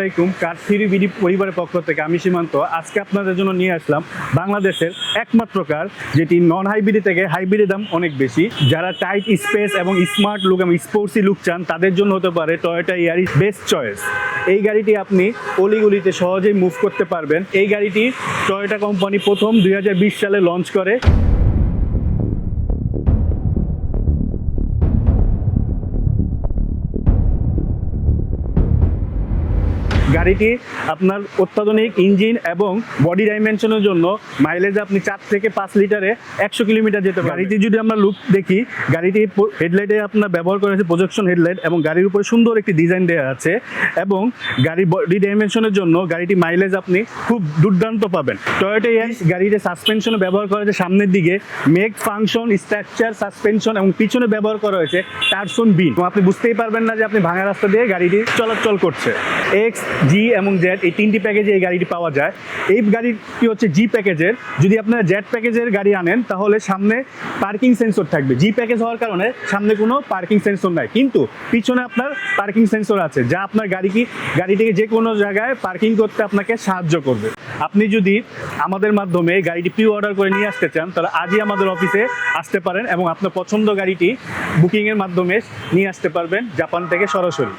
নমস্কার three BD পরিবারের পক্ষ থেকে আমি সীমান্ত। আজকে আপনাদের জন্য নিয়ে আসলাম বাংলাদেশের একমাত্র কার, যেটি নন হাইব্রিড থেকে হাইব্রিডের দাম অনেক বেশি। যারা টাইট স্পেস এবং স্মার্ট লুক এবং স্পোর্টসি লুক চান, তাদের জন্য হতে পারে টয়োটা ইয়ারি বেস্ট চয়েস এই গাড়িটি আপনি অলিগুলিতে সহজেই মুভ করতে পারবেন। এই গাড়িটি টয়োটা কোম্পানি প্রথম দুই হাজার বিশ সালে লঞ্চ করে। গাড়িটি আপনার অত্যাধুনিক ইঞ্জিন এবং বডি ডাইমেনশনের জন্য মাইলেজ আপনি চার থেকে পাঁচ লিটারে একশো কিলোমিটার যেতে গাড়িটি যদি আমরা লুক দেখি, গাড়িটি হেডলাইটে আপনার ব্যবহার করা হয়েছে প্রজেকশন হেডলাইট এবং গাড়ির উপরে সুন্দর একটি ডিজাইন দেওয়া আছে এবং গাড়ির বডি ডাইমেনশনের জন্য গাড়িটি মাইলেজ আপনি খুব দুর্দান্ত পাবেন। টয়োটা ইয়ারিস গাড়িতে সাসপেনশনও ব্যবহার করা হয়েছে সামনের দিকে। মেক ফাংশন স্ট্রাকচার সাসপেনশন এবং পিছনে ব্যবহার করা হয়েছে টারসন বিন। আপনি বুঝতেই পারবেন না যে আপনি ভাঙা রাস্তা দিয়ে গাড়িটি চলাচল করছে। এক্স জি এবং জেড এই তিনটি প্যাকেজে এই গাড়িটি পাওয়া যায়। এই গাড়িটি হচ্ছে জি প্যাকেজের যদি আপনারা জেড প্যাকেজের গাড়ি আনেন, তাহলে সামনে পার্কিং সেন্সর থাকবে। জি প্যাকেজ হওয়ার কারণে সামনে কোনো পার্কিং সেন্সর নাই। কিন্তু পিছনে আপনার পার্কিং সেন্সর আছে, যা আপনার গাড়ি কি গাড়িটিকে যে কোনো জায়গায় পার্কিং করতে আপনাকে সাহায্য করবে। আপনি যদি আমাদের মাধ্যমে গাড়িটি প্রি অর্ডার করে নিয়ে আসতে চান, তাহলে আজই আমাদের অফিসে আসতে পারেন এবং আপনার পছন্দ গাড়িটি বুকিংয়ের মাধ্যমে নিয়ে আসতে পারবেন, জাপান থেকে সরাসরি।